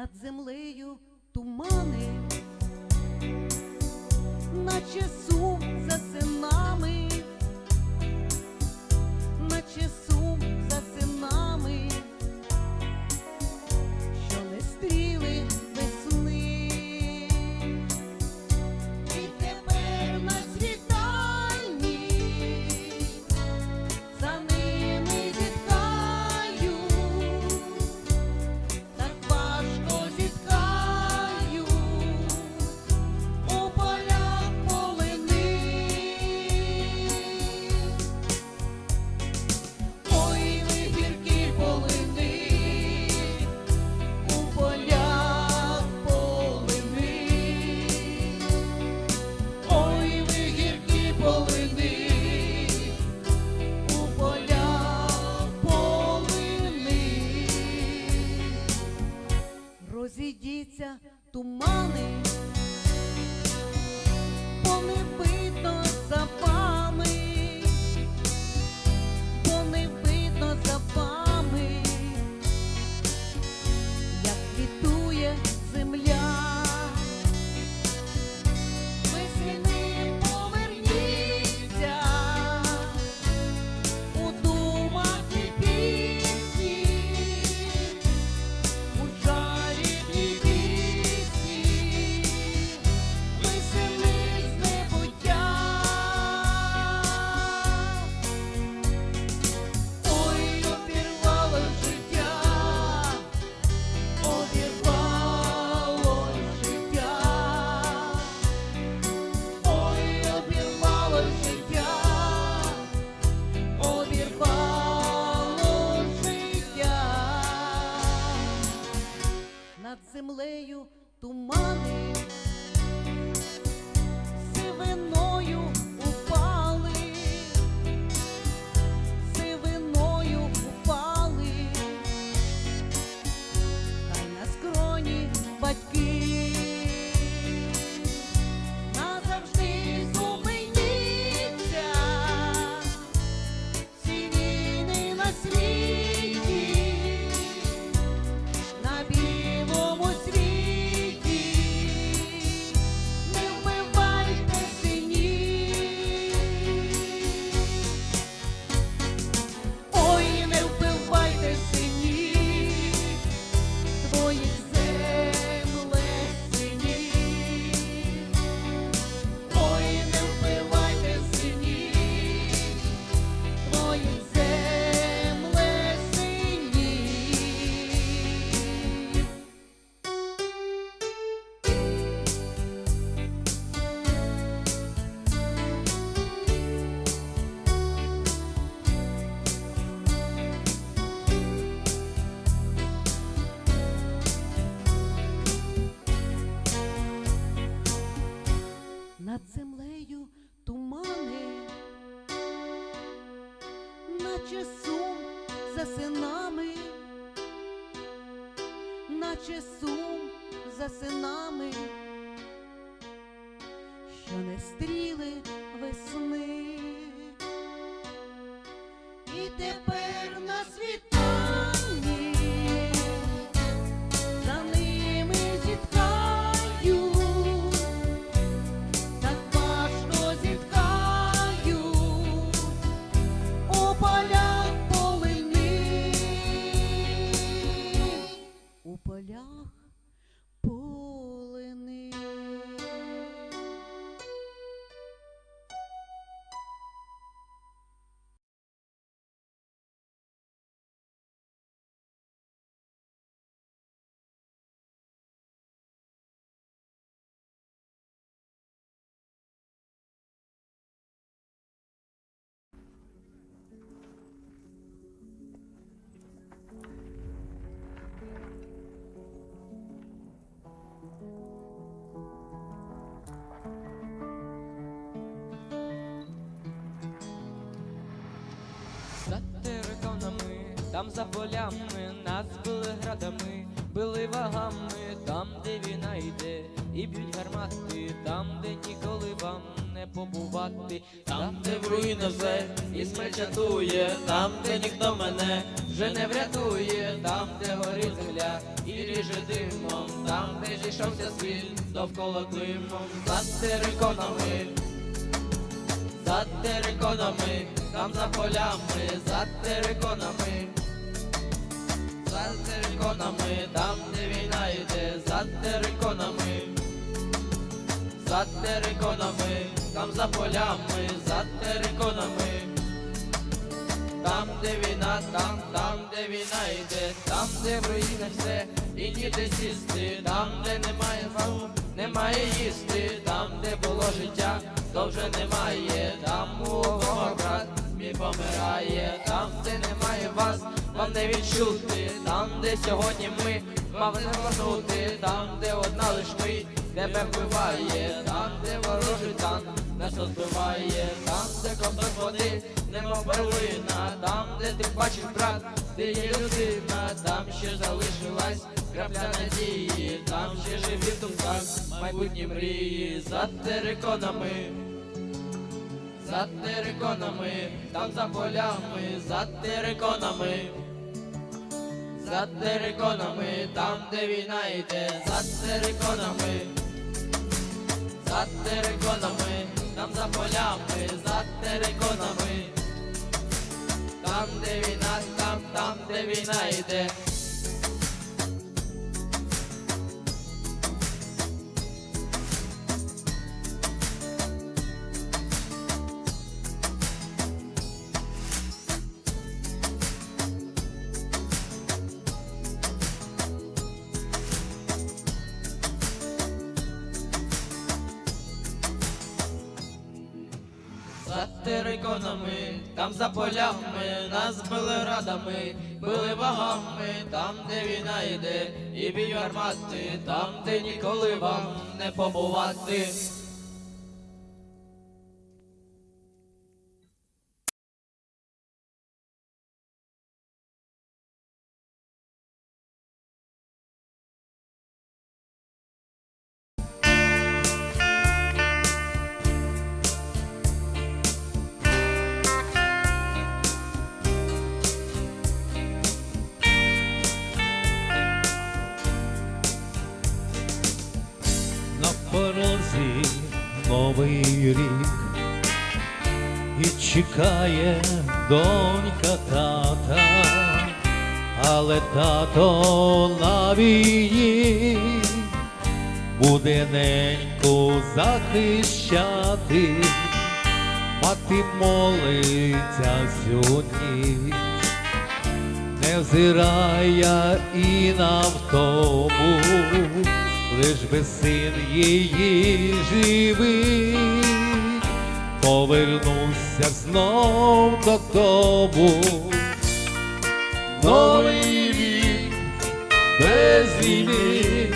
над землею. Синами, наче сум за синами, що не стріли весни. Там за полями, нас били градами, били вагами, там, де війна йде, і б'ють гармати, там, де ніколи вам не побувати, там, де в руїни все, і смерть там, де ніхто мене вже не врятує, там, де горить земля і ріже димом, там, де зійшовся світ, довкола климом, за териконами за териконами, там за полями, за териконами, за териконами, там де війна йде, за териконами, за териконами, там за полями, за териконами, там, де війна, там, там, де війна йде, там, де в руїнах все, і ніде сісти, там, де немає фау, немає їсти, там, де було життя, то вже немає, там у кого брат мій помирає, там, де немає вас, вам не відчути, там, де сьогодні ми мав не вернути, там, де одна лиш ми тебе вбиває, там, де ворожий танк нас розбиває, там, де ковток води, немов перлина, там, де ти бачиш брат, де є людина, там ще залишилась крапля надії, там ще живі думках майбутні мрії. За териконами. За териконами, там за полями, за териконами, за териконами, там, де війна йде, за териконами, за териконами, там за полями, за териконами, там, де війна, там, там, де війна йде. Териконами, там за полями, нас били радами, били вагами, там, де війна йде, і бій армати, там, де ніколи вам не побувати. Новий рік. І чекає донька тата, але тато на війні буде неньку захищати, мати молиться ніч, не взирає і на втому, лиш би син її живий, повернувся знов додому. Новий рік без війни.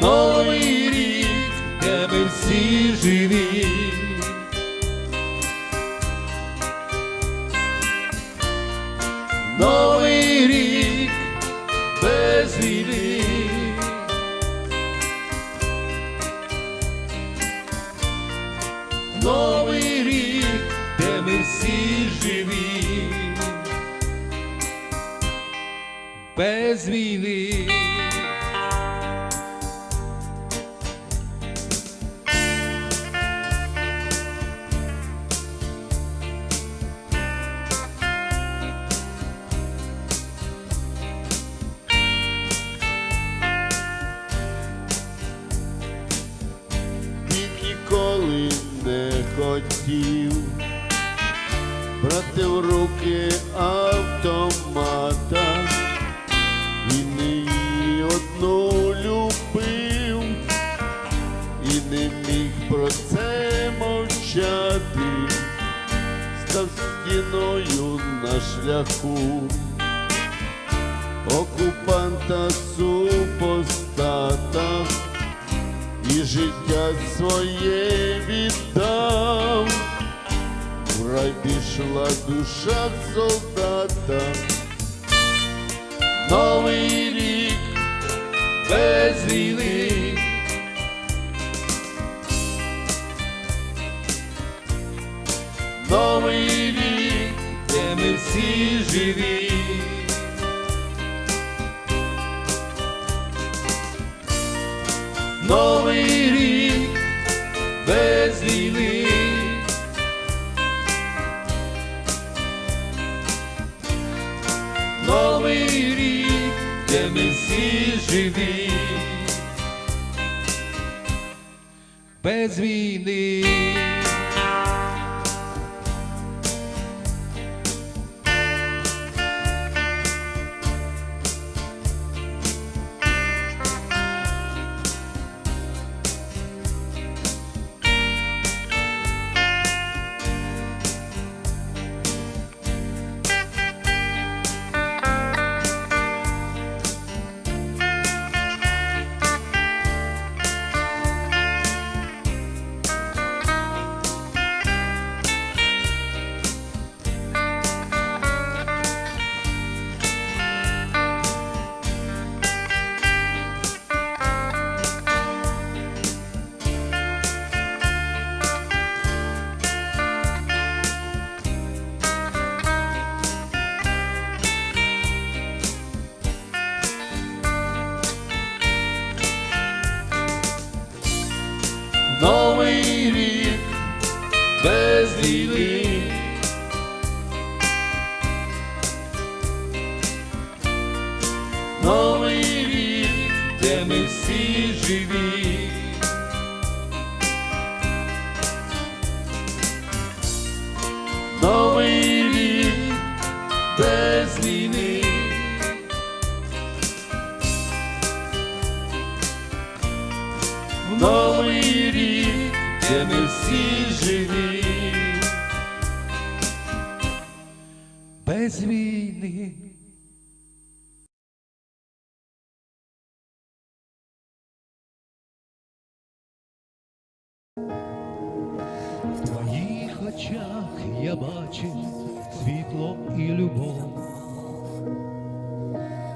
Новий війни. Новий рік, де ми всі живі, без війни. Хотів брати в руки автомата, він її одну любив. І не міг про це мовчати, став стіною на шляху. Окупанта супостата. І життя своє віддав, рай пішла душа солдата, Новий рік без війни. Новий рік, де ми всі живі. Новий рік без війни. Живі. Без війни. Всі живі. Без війни. В твоїх очах я бачив світло і любов.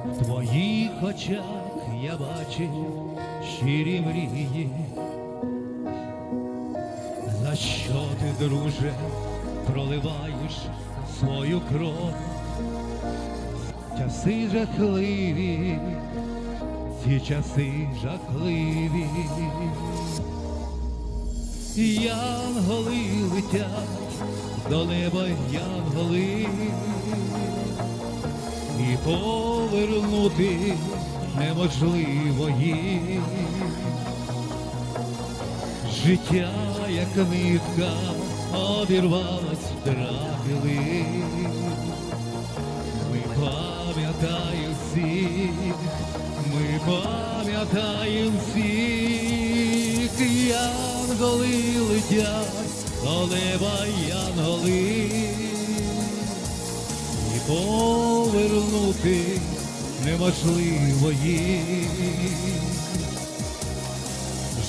В твоїх очах я бачив щирі мрії. Що ти, друже, проливаєш свою кров? Часи жахливі, ці часи жахливі. Янголи летять до неба янголи, і повернути неможливо їх. Життя, як нитка, обірвалась втратили. Ми пам'ятаємо всіх, ми пам'ятаємо всіх, янголи летять, до неба янголи, і повернути неможливо їх.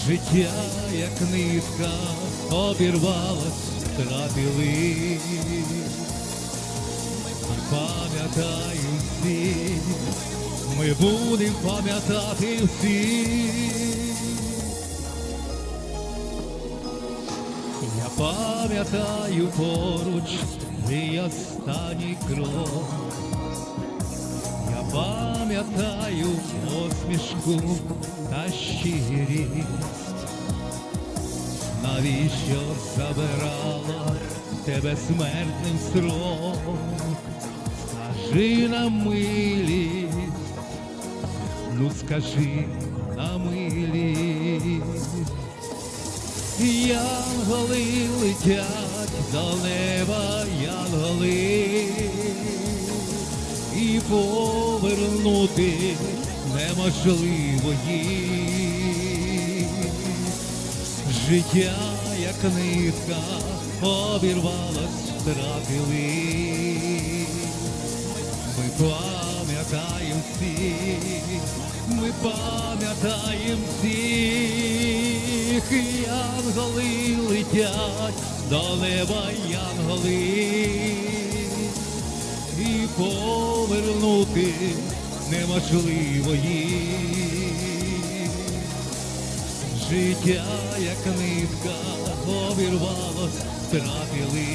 Життя, як нитка, обірвалась, втратили. Ми пам'ятаємо всі, Ми будемо пам'ятати всіх. Я пам'ятаю поруч твій останній крок. Пам'ятаю посмішку та щирість. Навіщо забирала тебе смертним строк? Скажи на милість, ну скажи на милість. Янголи летять до неба, янголи, повернути неможливо їх. Життя, як нитка, обірвалась, втратили. Ми пам'ятаємо всіх, ми пам'ятаємо всіх, янголи летять до неба янголи, повернути неможливо їх. Життя, як нитка, обірвалось, втратили.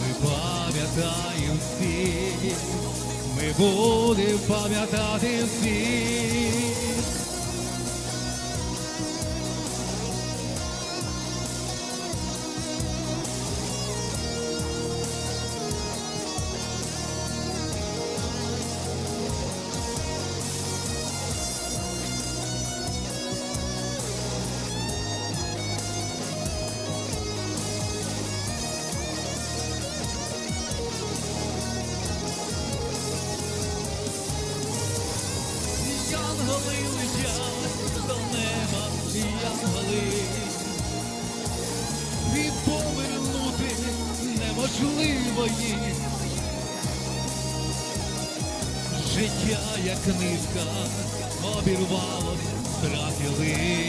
Ми пам'ятаємо всіх, ми будемо пам'ятати всіх. Нитка, обірвалось, втратили.